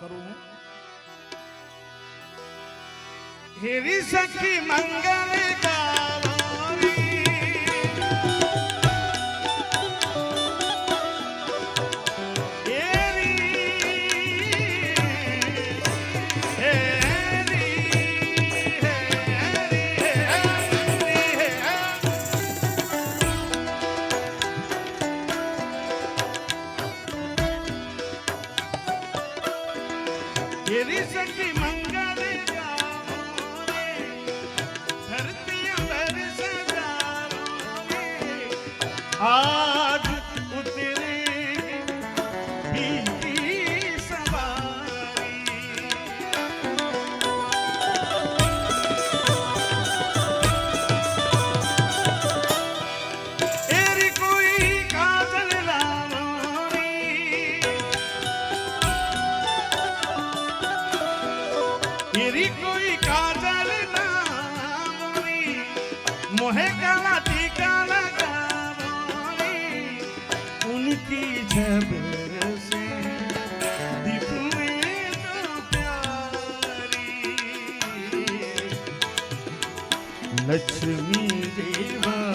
કરું હું? હેરી સખી મંગલ 啊。લક્ષ્મી દેવા.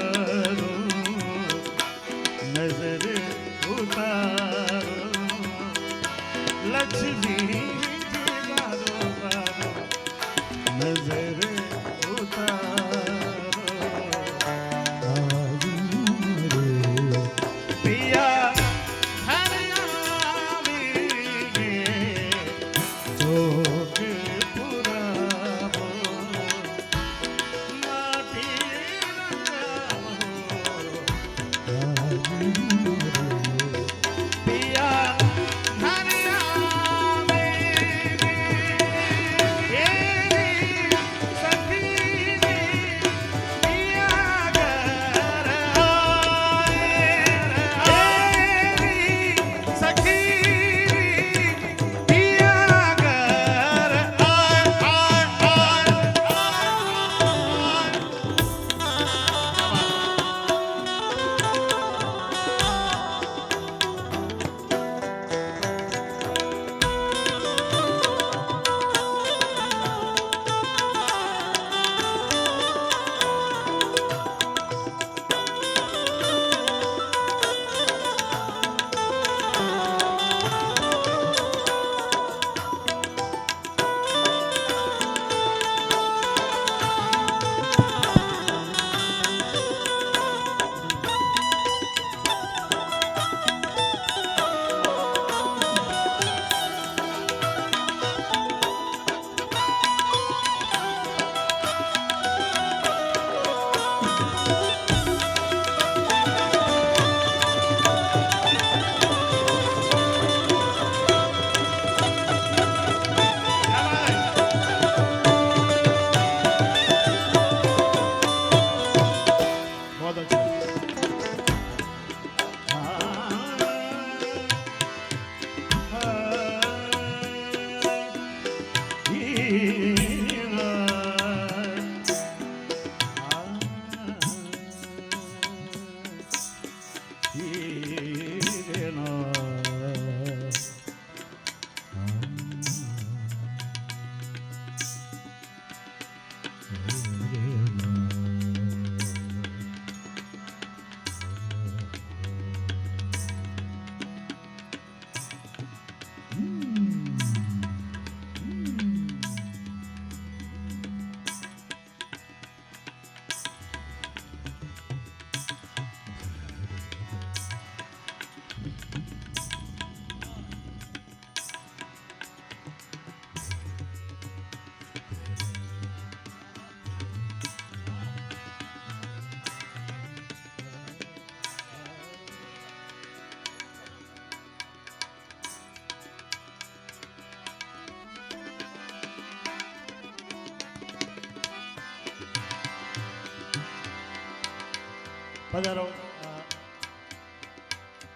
પધારો.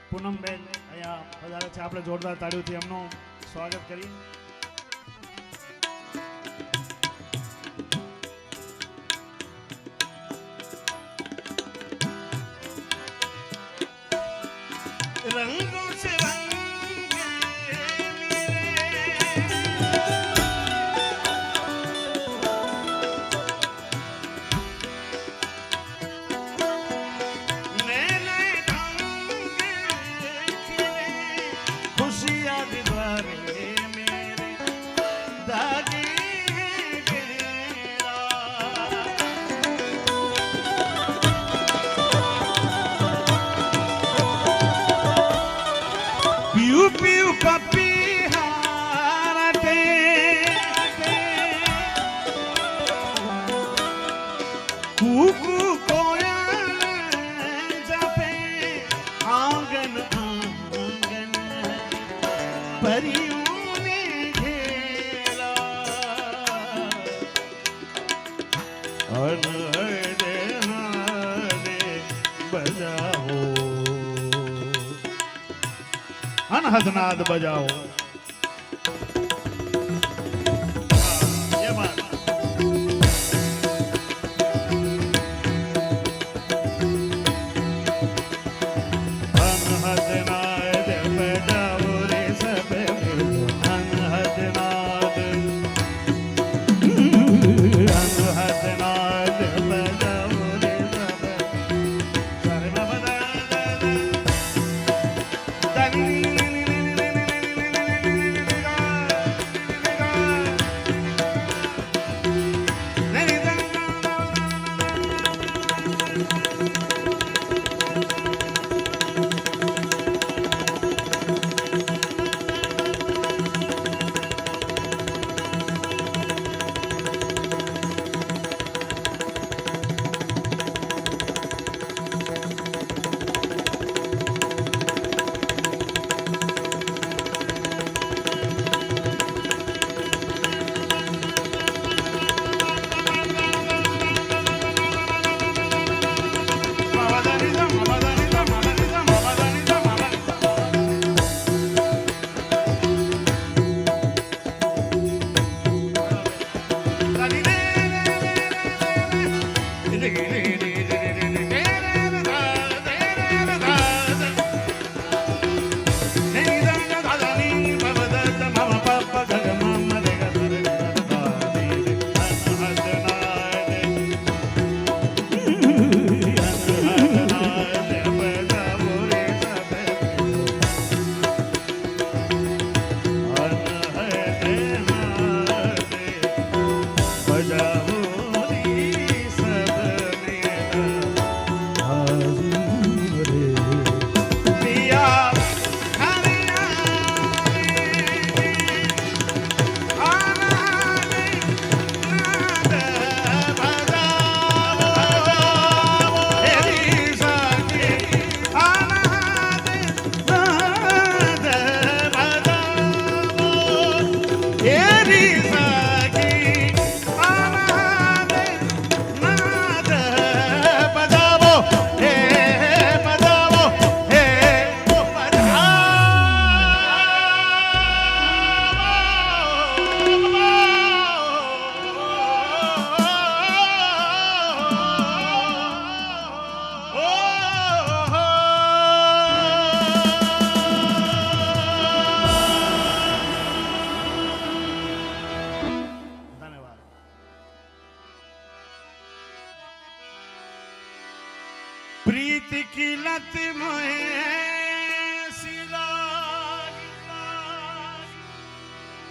પૂનમબેન અહીંયા પધારે છે. આપણે જોરદાર તાળીઓથી એમનું સ્વાગત કરીએ રંગ અનહદનાદ બજાવો.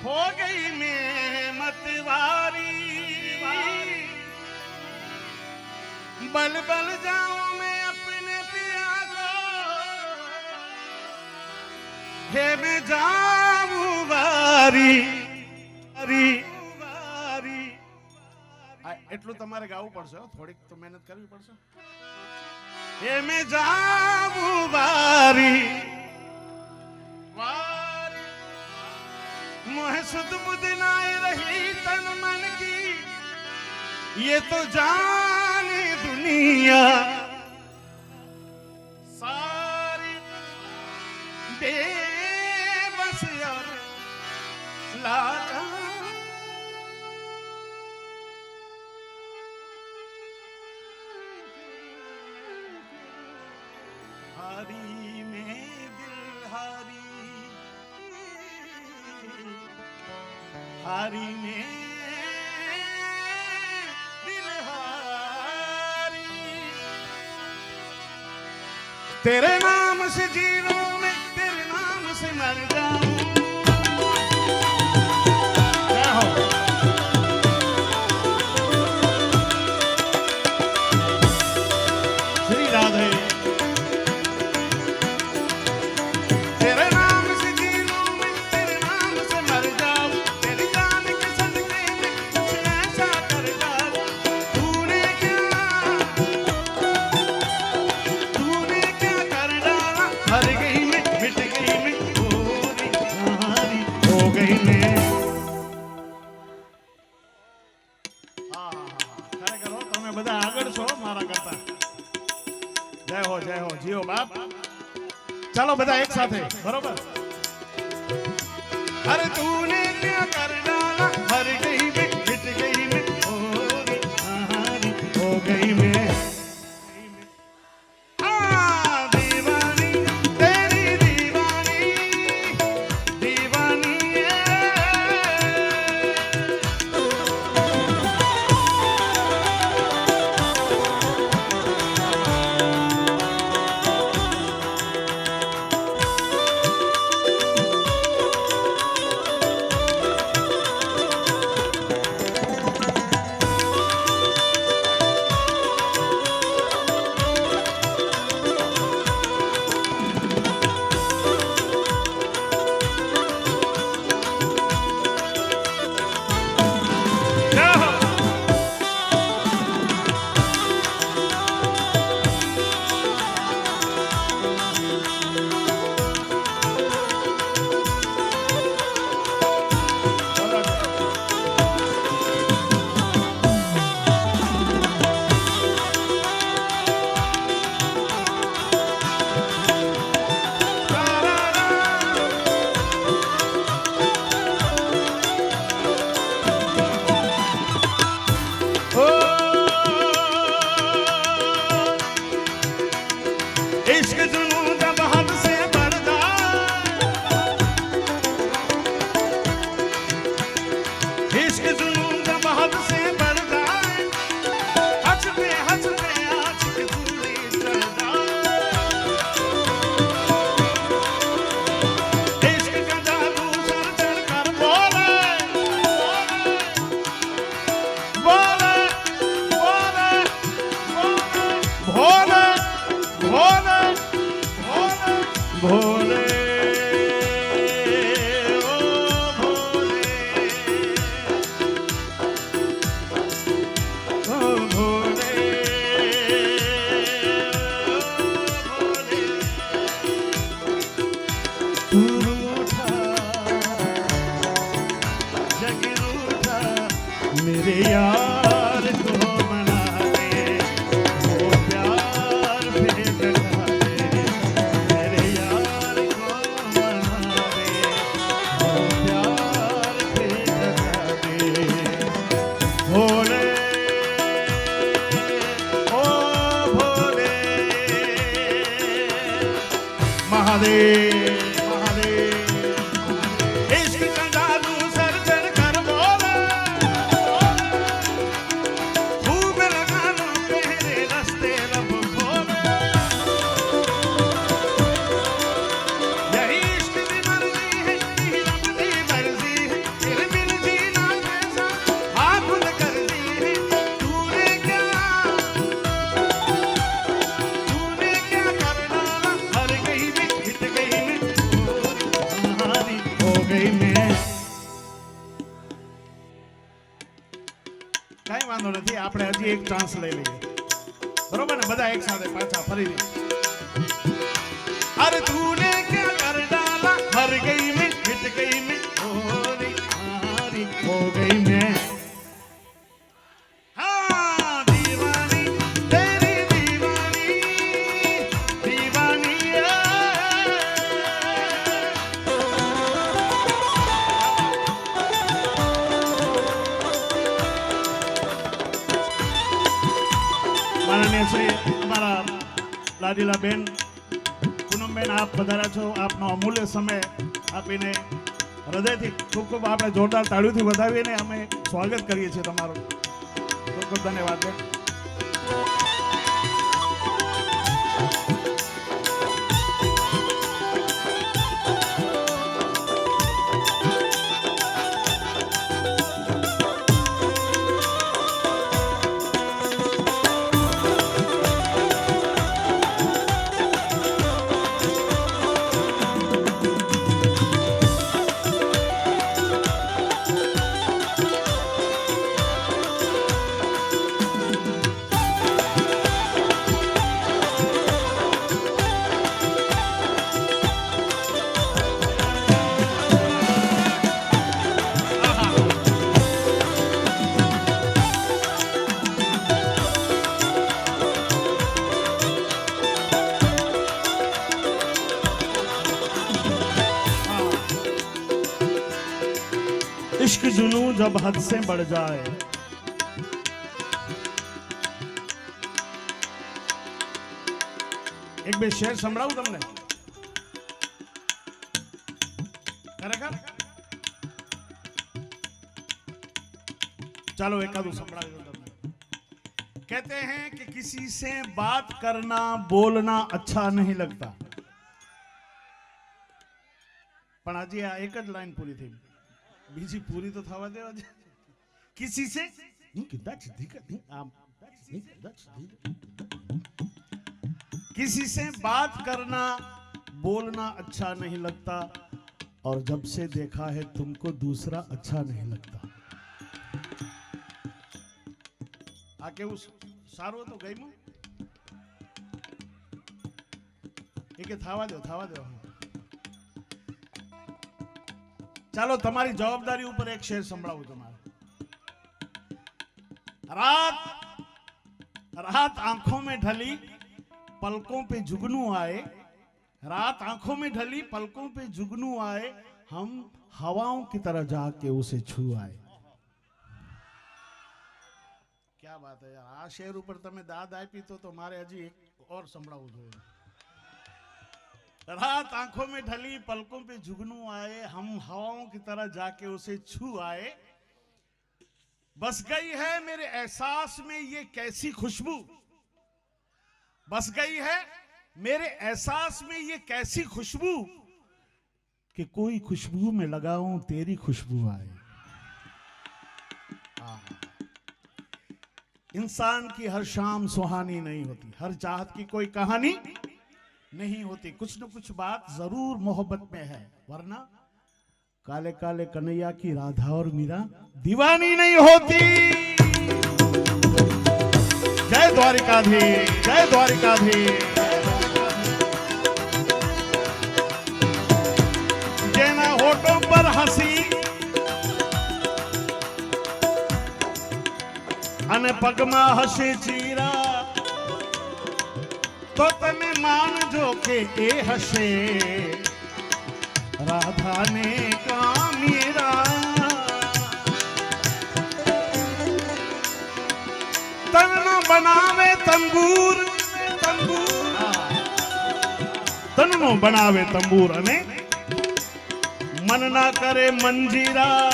हो गई मैं मतवारी बल बल जाऊं मैं अपने पिया को हे मैं जाऊं વારી વારી વારી આ એટલું તમારે ગાવું પડશે હો. થોડીક તો મહેનત કરવી પડશે હે મેં જાવું વારી વારી मुह सुध रही तन मन की। ये तो जाने दुनिया। सारी देव तेरे नाम से जी लूं मैं तेरे नाम से मर जाऊं બધા એક સાથે. બરોબર. અરે તું ને ક્યાં કરના ভোলে ভোলে ভোলে ভোলে એક ચાન્સ લઈ લઈએ. બરોબર ને? બધા એક સાથે પાછા ફરી અને શ્રી અમારા લાડીલા બેન પૂનમબેન, આપ પધાર્યા છો. આપનો અમૂલ્ય સમય આપીને હૃદયથી ખૂબ ખૂબ આપણે જોરદાર તાળીઓથી વધાવીને અમે સ્વાગત કરીએ છીએ તમારું. ખૂબ ખૂબ ધન્યવાદ जब हद से बढ़ जाए એક બે શેર સંભળાવું તમને ખરેખર ચાલો એકાદું સંભળાવી દઉં તમને कहते हैं कि किसी से बात करना बोलना अच्छा नहीं लगता પણ હજી આ એક જ લાઈન પૂરી થઈ બીજી પૂરી તો થવા દેવા દે કિસી સે that's the- આમ that's the- किसी से बात करना बोलना अच्छा नहीं लगता और जब से देखा है तुमको दूसरा अच्छा नहीं लगता આ કેવું સારું હતું ગયું એ કે થવા દો થવા દો ચાલો તમારી જવાબદારી ઉપર એક શેર સંભળાવું તમારે रात रात आंखों में ढली पलकों पे जुगनू आए रात आंखों में ढली पलकों पे जुगनू आए हम हवाओं की तरह जाके उसे छू आए क्या बात है यार આ શેર ઉપર તમે દાદ આપી તો તો મારે હજી એક ઓર સંભળાવવું જોઈએ रात आंखों में ढली पलकों पे जुगनू आए हम हवाओं की तरह जाके उसे छू आए बस गई है मेरे एहसास में ये कैसी खुशबू? बस गई है मेरे एहसास में ये कैसी खुशबू कि कोई खुशबू में लगाऊँ, तेरी खुशबू आए। इंसान की हर शाम सुहानी नहीं होती, हर चाहत की कोई कहानी नहीं होती। कुछ न कुछ बात ज़रूर मोहब्बत में है, वरना काले काले कन्हैया की राधा और मीरा दीवानी नहीं होती जय द्वारिकाधीश जय द्वारिकाधीश જેના હોઠો પર હસી અને પગમાં હશે ચીરા તો તમે માનજો કે એ હશે બનાવે તંબૂર અને મન ના કરે મંજીરા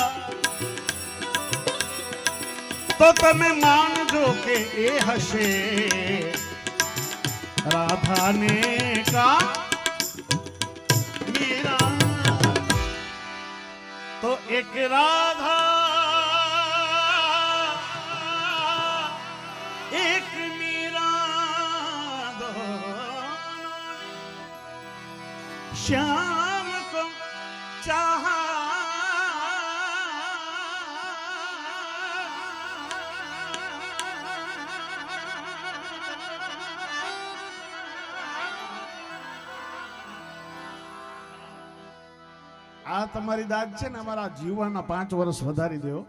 તો તમે માનજો કે એ હશે રાધાને કા तो एक राधा एक मीरा दो श्याम આ તમારી દાદ છે ને અમારા જીવનના પાંચ વર્ષ વધારી દો.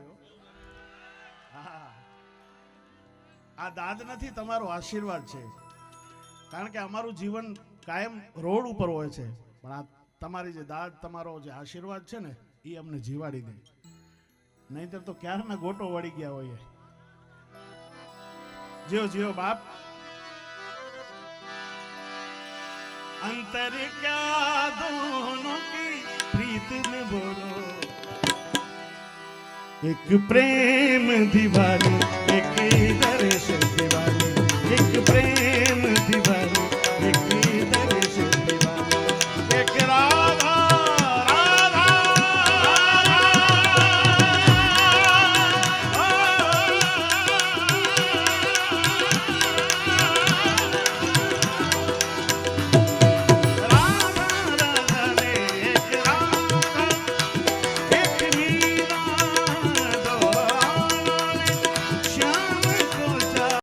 આ દાદ નથી, તમારો આશીર્વાદ છે. કારણ કે અમારું જીવન કાયમ રોડ ઉપર હોય છે. પણ આ તમારી જે દાદ, તમારો જે આશીર્વાદ છે ને, એ અમને જીવાડી દે. નહીતર તો ક્યારના ગોટો વળી ગયા હોય જીઓ જીઓ, બાપ. અંતર ક્યાં प्रीत में बोलो एक प्रेम दिवाली एक दर्श दिवाली एक प्रेम दिवाली